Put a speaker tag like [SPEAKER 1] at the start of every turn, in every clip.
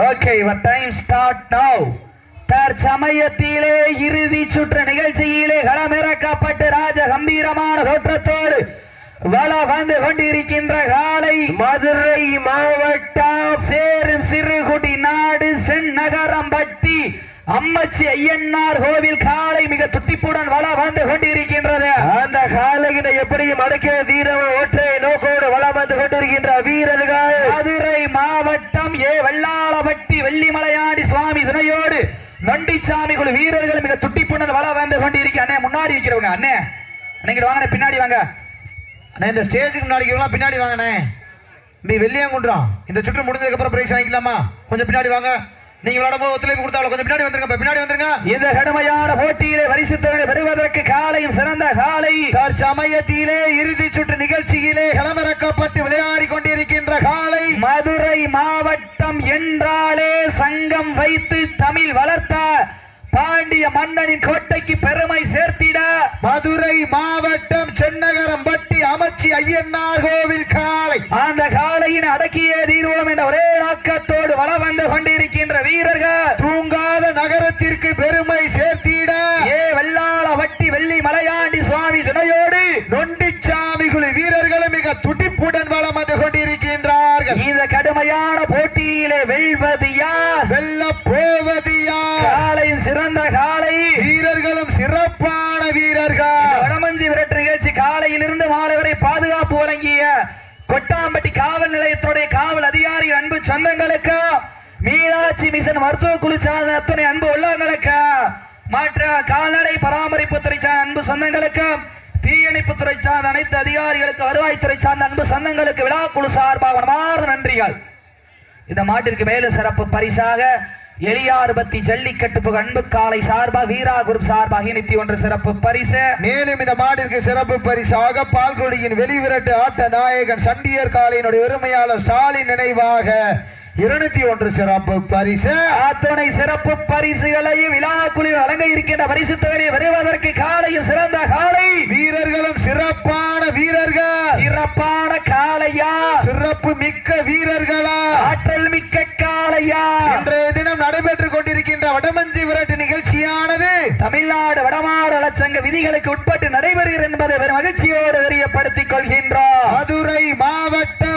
[SPEAKER 1] Okay your time start now தற்சமயத்திலே இறுதி சுற்று நிகழ்ச்சியிலே களமிறக்கப்பட்டு ராஜ கம்பீரமான தோற்றத்தோடு வள வந்து கொண்டிருக்கின்ற காலை மதுரை மாவட்டம் சேரும் சிறுகுடி நாடு செந்நகரம்பட்டி அம்மச்சி ஐயன்னார் கோவில் காலை மிக துட்டிப்புடன் வள வந்து கொண்டிருக்கின்றது.
[SPEAKER 2] அந்த காலையினை எப்படியும் அடக்கிய தீரவ ஒற்றை நோக்கோடு வளம் வந்து கொண்டிருக்கின்ற வீரர்கள்.
[SPEAKER 1] மதுரை மாவட்டம் ஏ வெள்ளாளப்பட்டி வெள்ளிமலையாடி சுவாமி துணையோடு நொண்டிச்சாமி குழு வீரர்கள் மிக துட்டிப்புடன் வள வந்து கொண்டிருக்க அண்ணே முன்னாடி இருக்கிறவங்க அண்ணே. அன்னைக்கு வாங்க பின்னாடி வாங்க.
[SPEAKER 2] அண்ணே இந்த ஸ்டேஜுக்கு முன்னாடி பின்னாடி வாங்கண்ணே. வெள்ளியாங்குன்றம். இந்த சுற்று முடிஞ்சதுக்கு அப்புறம் பிரைஸ் வாங்கிக்கலாமா? கொஞ்சம் பின்னாடி வாங்க. நீங்க விளையாடும் போது ஒத்துழைப்பு கொடுத்தாலும் கொஞ்சம் பின்னாடி வந்துருங்க இப்ப பின்னாடி வந்துருங்க.
[SPEAKER 1] இந்த கடுமையான போட்டியிலே பரிசுத்தவனை பெறுவதற்கு காலையும் சிறந்த காலை.
[SPEAKER 2] சமயத்திலே இறுதி சுற்று நிகழ்ச்சியிலே களமிறக்கப்பட்டு விளையாடி கொண்டிருக்கின்ற காலை.
[SPEAKER 1] மதுரை மாவட்டம் என்றாலே சங்கம் வைத்து தமிழ் வளர்த்த பாண்டிய மன்னனின் கோட்டைக்கு பெருமை சேர்த்திட.
[SPEAKER 2] மதுரை மாவட்டம் சென்னகரம் பட்டி அமைச்சி ஐயன்னார் கோவில் காலை.
[SPEAKER 1] அந்த காலையின் அடக்கியே தீர்வோம் என்ற ஒரே நோக்கத்தோடு வள வந்து கொண்டிருக்கின்ற வீரர்கள்.
[SPEAKER 2] தூங்காத நகரத்திற்கு பெருமை சேர்த்திட.
[SPEAKER 1] ஏ வெள்ளாள வட்டி வெள்ளி மலையாண்டி சுவாமி துணையோடு.
[SPEAKER 2] நொண்டிச்சாமி குழு வீரர்களும் மிக துடிப்புடன் வளம் வந்து கொண்டிருக்கின்றார்கள்.
[SPEAKER 1] இந்த கடுமையான போட்டியிலே வெல்வது யார்?
[SPEAKER 2] வெல்ல போவது யார்?
[SPEAKER 1] காலையின் சிறந்த காலை.
[SPEAKER 2] வீரர்களும் சிறப்பான வீரர்கள்.
[SPEAKER 1] வடமஞ்சி விரட்டு நிகழ்ச்சி காலையிலிருந்து மாலை வரை பாதுகாப்பு வழங்கிய கொட்டாம்பட்டி காவல் நிலையத்துடைய காவல் அதிகாரி அன்பு சொந்தங்களுக்கு மீனாட்சி மிஷன் மருத்துவ குழு சார்ந்த அத்தனை அன்பு உள்ளவங்களுக்கு மற்ற கால்நடை பராமரிப்பு துறை சார்ந்த அன்பு சொந்தங்களுக்கும் தீயணைப்பு துறை சார்ந்த அனைத்து அதிகாரிகளுக்கு வருவாய்த்துறை சார்ந்த அன்பு சொந்தங்களுக்கு விழா குழு சார்பாக மனமார்ந்த நன்றிகள். இந்த மாட்டிற்கு மேல சிறப்பு பரிசாக எளியார்பத்தி ஜல்லிக்கட்டு அன்பு காலை சார்பாக வீரா குரூப் சார்பாக இணைத்தி ஒன்று சிறப்பு பரிசு.
[SPEAKER 2] மேலும் இந்த மாட்டிற்கு சிறப்பு பரிசாக பால்குடியின் வெளிவிரட்டு ஆட்ட நாயகன் சண்டியர் காலையினுடைய உரிமையாளர் ஸ்டாலின் நினைவாக இருநூத்தி ஒன்று சிறப்பு பரிசு.
[SPEAKER 1] அத்துணை சிறப்பு பரிசுகளையும் விழாக்குழுவில் வழங்க இருக்கின்ற பரிசு தொகையை வருவதற்கு காலையும் சிறந்த காலை.
[SPEAKER 2] வீரர்களும் சிறப்பான வீரர்கள்.
[SPEAKER 1] சிறப்பான காளையா?
[SPEAKER 2] சிறப்பு மிக்க வீரர்களா?
[SPEAKER 1] ஆற்றல் மிக்க காளையா?
[SPEAKER 2] இன்றைய தினம் நடைபெற்றுக் கொண்டிருக்கின்ற வடமஞ்சி விரட்டு நிகழ்ச்சியானது.
[SPEAKER 1] தமிழ்நாடு வடமாடு நலச்சங்க விதிகளுக்கு உட்பட்டு நடைபெறுகிறது என்பதை மகிழ்ச்சியோடு தெரியப்படுத்திக் கொள்கின்றோம்.
[SPEAKER 2] மதுரை மாவட்டம்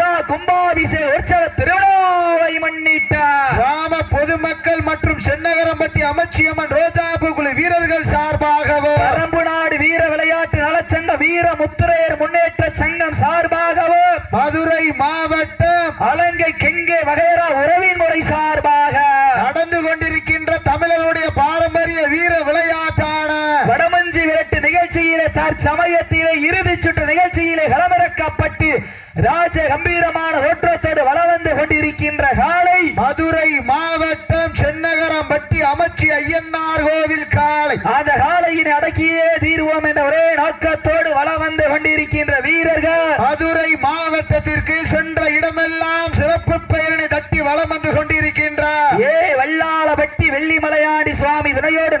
[SPEAKER 1] மகா கும்பாபிஷேக உற்சவ திருவிழாவை முன்னிட்டார்
[SPEAKER 2] கிராம பொதுமக்கள் மற்றும் சென்னகரம்பட்டி அமைச்சியம்மன் ரோஜாபு குழு வீரர்கள் சார்பாகவும்
[SPEAKER 1] பரம்பு நாடு வீர விளையாட்டு நலச்சங்க வீர முத்திரையர் முன்னேற்ற சங்கம் சார்பாகவும்
[SPEAKER 2] மதுரை மாவட்டம்
[SPEAKER 1] அலங்கை கெங்கே வகைரா உறவின் முறை சார்பாக
[SPEAKER 2] நடந்து கொண்டிருக்கின்ற தமிழர்களுடைய பாரம்பரிய வீர விளையாட்டான
[SPEAKER 1] வடமஞ்சி விரட்டு நிகழ்ச்சியிலே தற்சமயத்திலே இறுதி சுற்று நிகழ்ச்சியிலே களமிறக்கப்பட்டு ராஜ கம்பீரமான தோற்றத்தோடு வள வந்து கொண்டிருக்கின்ற காலை
[SPEAKER 2] மதுரை மாவட்டம் சென்னகரம்பட்டி அமைச்சி ஐயன்னார் கோவில் காலை
[SPEAKER 1] அந்த காலையினை அடக்கியே தீர்வோம் என்ற ஒரே நோக்கத்தோடு வள வந்து கொண்டிருக்கின்ற வீரர்கள்
[SPEAKER 2] மதுரை மாவட்டத்திற்கு சென்ற இடமெல்லாம் சிறப்பு பெயரினை தட்டி வலம் வந்து கொண்டிருக்கின்றார்
[SPEAKER 1] ஏ வெள்ளாளப்பட்டி வெள்ளிமலையாடி சுவாமி துணையோடு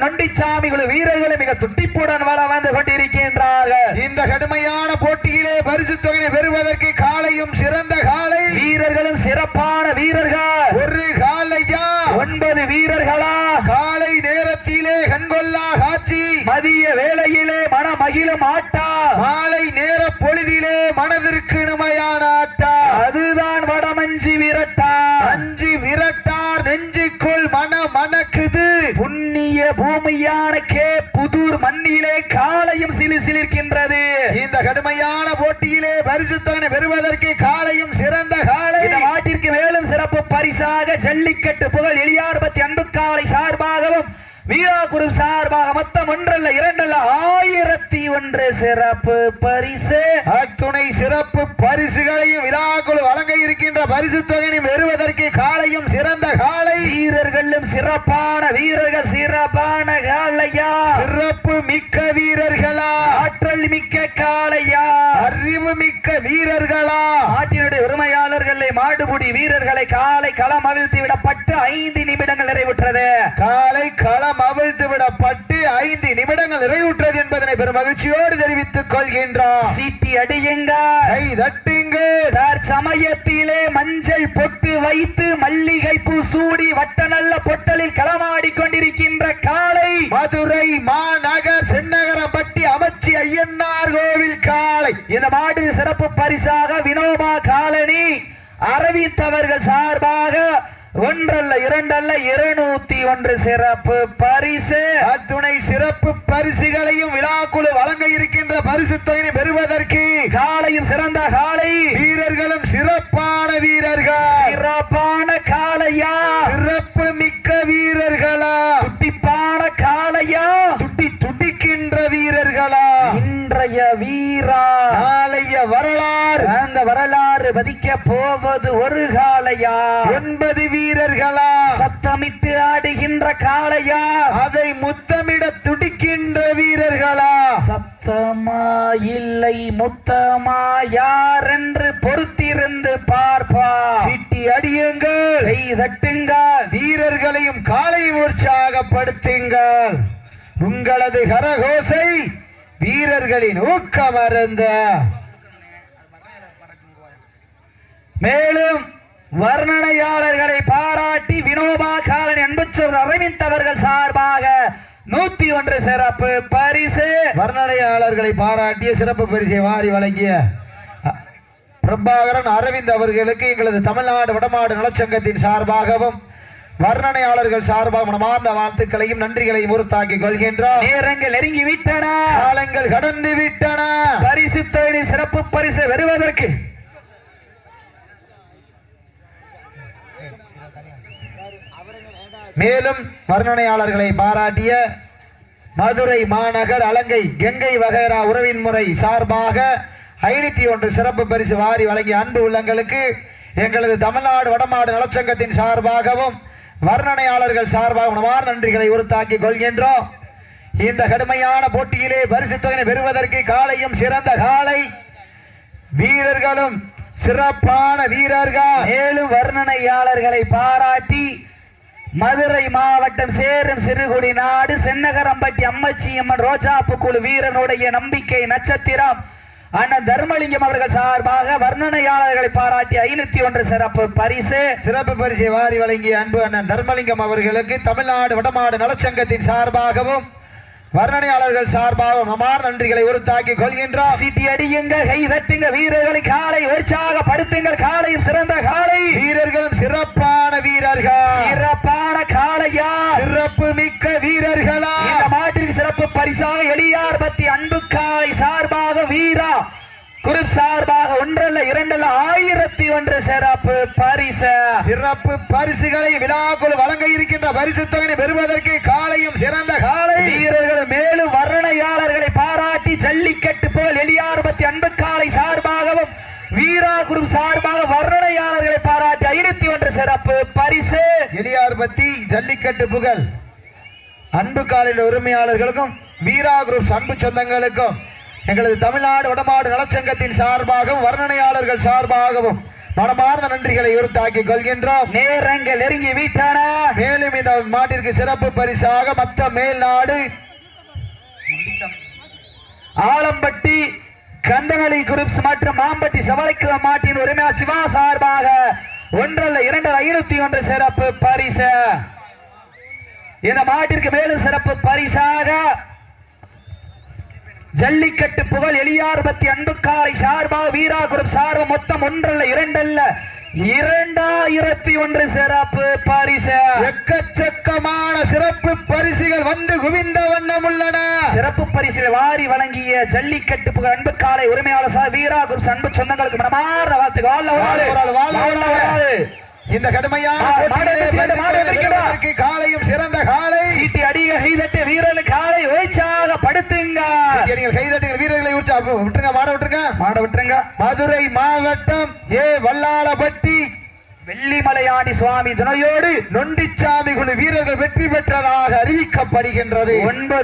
[SPEAKER 1] வீரர்களும் மிக துட்டிப்புடன் வள வந்து கொண்டிருக்கின்றார்கள்.
[SPEAKER 2] இந்த கடுமையான போட்டியிலே பரிசு தொகையை பெறுவதற்கு காலையும் சிறந்த காலை.
[SPEAKER 1] வீரர்களும் சிறப்பான வீரர்கள்.
[SPEAKER 2] ஒரு காலையா?
[SPEAKER 1] ஒன்பது வீரர்களா?
[SPEAKER 2] காலை நேரத்திலே கண்கொள்ளா காட்சி.
[SPEAKER 1] மதிய வேளையிலே மன மகிழும் ஆட்டா.
[SPEAKER 2] மாலை நேர பொழுதிலே மனதிற்கு இனிமையான ஆட்டா. போட்டியிலே பரிசு தொகை பெறுவதற்கு காலையும் சிறந்த காலை.
[SPEAKER 1] இந்த நாட்டிற்கு மேலும் சிறப்பு பரிசாக ஜல்லிக்கட்டு புகழ் எளியார்பத்தி அன்பு காலை சார்பாகவும் வீராகுரு சார்பாக மொத்தம் ஒன்றல்ல இரண்டல்ல ஆயிரத்தி ஒன்று சிறப்பு பரிசு.
[SPEAKER 2] அத்துணை சிறப்பு பரிசுகளையும் விழாக்குழு வழங்க இருக்கின்ற பரிசு தொகையினை பெறுவதற்கு காலையும் சிறந்த காலை.
[SPEAKER 1] வீரர்களும் சிறப்பான வீரர்கள் சிறப்பான காலையா?
[SPEAKER 2] சிறப்பு மிக்க வீரர்களா?
[SPEAKER 1] ஆற்றல் மிக்க காளையா?
[SPEAKER 2] அறிவு மிக்க வீரர்களா?
[SPEAKER 1] நாட்டினுடைய உரிமையாளர்களை மாடுபுடி வீரர்களை காலை களம் அவிழ்த்து விடப்பட்டு ஐந்து நிமிடங்கள் நிறைவுற்றது.
[SPEAKER 2] காலை களம் அவிழ்த்து விடப்பட்டு ஐந்து நிமிடங்கள் நிறைவுற்றது என்பதனை பெரும் மகிழ்ச்சியோடு தெரிவித்துக் கொள்கின்றார்
[SPEAKER 1] சீட்டி அடியுங்க
[SPEAKER 2] கை தட்டுங்கள்
[SPEAKER 1] சமயத்திலே மஞ்சள் பொட்டு வைத்து மல்லிகை பூ சூடி வட்ட நல்ல பொட்டலில் களமாடி கொண்டிருக்கின்ற காளை
[SPEAKER 2] மதுரை மாநகர் சென்னகரப்பட்டி அமைச்சி ஐயன்னார் கோவில் காலை
[SPEAKER 1] இந்த மாடு சிறப்பு பரிசாக வினோபா காலனி அரவிந்த் அவர்கள் சார்பாக ஒன்றல்ல இரண்டல்ல இருநூத்தி ஒன்று சிறப்பு பரிசு.
[SPEAKER 2] அத்துணை சிறப்பு பரிசுகளையும் விழாக்குழு வழங்க இருக்கின்ற பரிசு தொகையை பெறுவதற்கு
[SPEAKER 1] காளையும் சிறந்த காளை
[SPEAKER 2] வீரர்களும் சிறப்பான வீரர்கள்.
[SPEAKER 1] சிறப்பான காளையா.
[SPEAKER 2] சிறப்பு மிக்க வீரர்களா.
[SPEAKER 1] துட்டிப்பான காளையா.
[SPEAKER 2] துட்டி துடிக்கின்ற வீரர்களா.
[SPEAKER 1] இன்றைய வீரா.
[SPEAKER 2] நாளைய வரலாறு.
[SPEAKER 1] அந்த வரலாறு பதிக்க போவது ஒரு காளையா?
[SPEAKER 2] ஒன்பது வீரர்களா?
[SPEAKER 1] சத்தமிட்டு ஆடுகின்ற காளையா?
[SPEAKER 2] அதை முத்தமிட துடிக்கின்ற வீரர்களா?
[SPEAKER 1] சத்தமா இல்லை முத்தமா யார் என்று பொறுத்திருந்து பார்ப்பா.
[SPEAKER 2] சீட்டி அடியுங்கள்.
[SPEAKER 1] கை தட்டுங்கள்.
[SPEAKER 2] வீரர்களையும் காலை உற்சாகப்படுத்துங்கள் உங்களது கரகோசை வீரர்களின் ஊக்கம் அருந்த
[SPEAKER 1] மேலும் வர்ணனையாளர்களை பாராட்டி வினோபா காலன் அன்புச்சோர் அரவிந்த் அவர்கள் சார்பாக நூத்தி ஒன்று சிறப்பு பரிசு.
[SPEAKER 2] வர்ணனையாளர்களை பாராட்டிய சிறப்பு பரிசை வாரி வழங்கிய பிரபாகரன் அரவிந்த் அவர்களுக்கு எங்களது தமிழ்நாடு வடமாடு நலச்சங்கத்தின் சார்பாகவும் வர்ணனையாளர்கள் சார்பாக மனமார்ந்த வாழ்த்துக்களையும் நன்றிகளையும் உறுத்தாக்கிக் கொள்கின்றோம்.
[SPEAKER 1] நேரங்கள் நெருங்கி விட்டன
[SPEAKER 2] காலங்கள் கடந்து விட்டன.
[SPEAKER 1] பரிசு சிறப்பு பரிசு பெறுவதற்கு
[SPEAKER 2] மேலும் வர்ணனையாளர்களை பாராட்டிய மதுரை மாநகர் அலங்கை கெங்கை வகைரா உறவின் முறை சார்பாக ஐநூத்தி ஒன்று சிறப்பு பரிசு வாரி வழங்கிய அன்பு உள்ளங்களுக்கு எங்களது தமிழ்நாடு வடமாடு நலச்சங்கத்தின் சார்பாகவும் வர்ணனையாளர்கள் சார்பாக மனமார் நன்றிகளை உறுத்தாக்கிக் கொள்கின்றோம். இந்த கடுமையான போட்டியிலே பரிசு தொகையை பெறுவதற்கு காலையும் சிறந்த காலை. வீரர்களும் சிறப்பான வீரர்கள்.
[SPEAKER 1] மேலும் வர்ணனையாளர்களை பாராட்டி மதுரை மாவட்டம் சேரும் சிறுகுடி நாடு சென்னகரம்பட்டி அம்மச்சி அம்மன் ரோஜாப்பு குழு வீரனுடைய நம்பிக்கை நட்சத்திரம். அண்ணன் தர்மலிங்கம் அவர்கள் சார்பாக வர்ணனையாளர்களை பாராட்டி ஐநூத்தி ஒன்று சிறப்பு பரிசு.
[SPEAKER 2] சிறப்பு பரிசை வாரி வழங்கிய அன்பு அண்ணன் தர்மலிங்கம் அவர்களுக்கு தமிழ்நாடு வடமாடு நலச்சங்கத்தின் சார்பாகவும் வர்ணனையாளர்கள் சார்பாகவும் அமார் நன்றிகளை உறுத்தாக்கிக் கொள்கின்றோம்.
[SPEAKER 1] சீட்டி அடியுங்க கை தட்டுங்க வீரர்களை காலை உற்சாகப்படுத்துங்கள் காலையும் சிறந்த காலை
[SPEAKER 2] வீரர்கள்.
[SPEAKER 1] சிறப்பான காளையா.
[SPEAKER 2] சிறப்பு மிக்க வீரர்களா.
[SPEAKER 1] இந்த மாட்டிற்கு சிறப்பு பரிசாக எளியார் பத்தி அன்பு காலை சார்பாக வீரா. குரூப் சார்பாக ஒன்றல்ல இரண்டல்ல ஆயிரத்தி ஒன்று சிறப்பு பரிசு.
[SPEAKER 2] சிறப்பு பரிசுகளை விழாக்குழு வழங்க இருக்கின்ற பரிசு தொகையை பெறுவதற்கு காலையும் சிறந்த காலை
[SPEAKER 1] வீரர்கள் மேலும் வர்ணனையாளர்களை பாராட்டி ஜல்லிக்கட்டு போல் எளியார் பத்தி அன்பு வீரா குரூப் சார்பாக வர்ணனையாளர்களை பாராட்டி ஐநூத்தி ஒன்று சிறப்பு. பரிசு.
[SPEAKER 2] எளியார் பத்தி ஜல்லிக்கட்டு புகழ். அன்பு காலில் உரிமையாளர்களுக்கும் வீரா குரூப்ஸ் அன்பு சொந்தங்களுக்கும் எங்களது தமிழ்நாடு வடமாடு நலச்சங்கத்தின் சார்பாகவும் வர்ணனையாளர்கள் சார்பாகவும் மனமார்ந்த நன்றிகளை உறுத்தாக்கிக் கொள்கின்றோம்.
[SPEAKER 1] நேரங்கள் நெருங்கி விட்டன.
[SPEAKER 2] மேலும் இந்த மாட்டிற்கு சிறப்பு பரிசாக மத்த மேல்நாடு
[SPEAKER 1] ஆலம்பட்டி கந்தனலி குரூப்ஸ் மற்றும் மாம்பட்டி சவளைக்குளம் மாட்டின் உரிமையாளர் சிவா சார்பாக ஒன்றல்ல இரண்டு ஐநூத்தி ஒன்று சிறப்பு பரிசு. இந்த மாட்டிற்கு மேலும் சிறப்பு பரிசாக ஜல்லிக்கட்டு புகழ் எளியார்பத்தி அன்பு காலை சார்பாக வீரா குரூப் சார்பு மொத்தம் ஒன்றல்ல இரண்டல்ல இரண்டாயிரத்தி ஒன்று சிறப்பு பரிசு.
[SPEAKER 2] எக்கச்சக்கமான சிறப்பு பரிசுகள் வந்து குவிந்த வண்ணம் உள்ளன.
[SPEAKER 1] சிறப்பு பரிசில் வாரி வழங்கிய ஜல்லிக்கட்டு புகழ் அன்பு காலை உரிமையாளர் சார் வீரா குரூப் அன்பு சொந்தங்களுக்கு மனமார்ந்த வாழ்த்துக்கள்.
[SPEAKER 2] இந்த கடுமையான
[SPEAKER 1] மாடு,
[SPEAKER 2] போட்டியிலே
[SPEAKER 1] மாடு
[SPEAKER 2] பரிசு
[SPEAKER 1] மாடு
[SPEAKER 2] தொகை
[SPEAKER 1] வந்திருக்கிறா.
[SPEAKER 2] பெறுவதற்கு காலையும் சிறந்த காலை
[SPEAKER 1] சீட்டி அடிக கைதட்டு வீரர்கள் காலை உற்சாகப்படுத்துங்க
[SPEAKER 2] நீங்கள் கைதட்டுங்கள் வீரர்களை உற்சாகம் விட்டுருங்க மாட விட்டுருங்க.
[SPEAKER 1] மாட விட்டுருங்க.
[SPEAKER 2] மதுரை மாவட்டம் ஏ வல்லாளப்பட்டி
[SPEAKER 1] வெள்ளிமலையாண்டி சுவாமி துணையோடு
[SPEAKER 2] நொண்டிச்சாமி குழு வீரர்கள் வெற்றி பெற்றதாக அறிவிக்கப்படுகின்றது.
[SPEAKER 1] ஒன்பது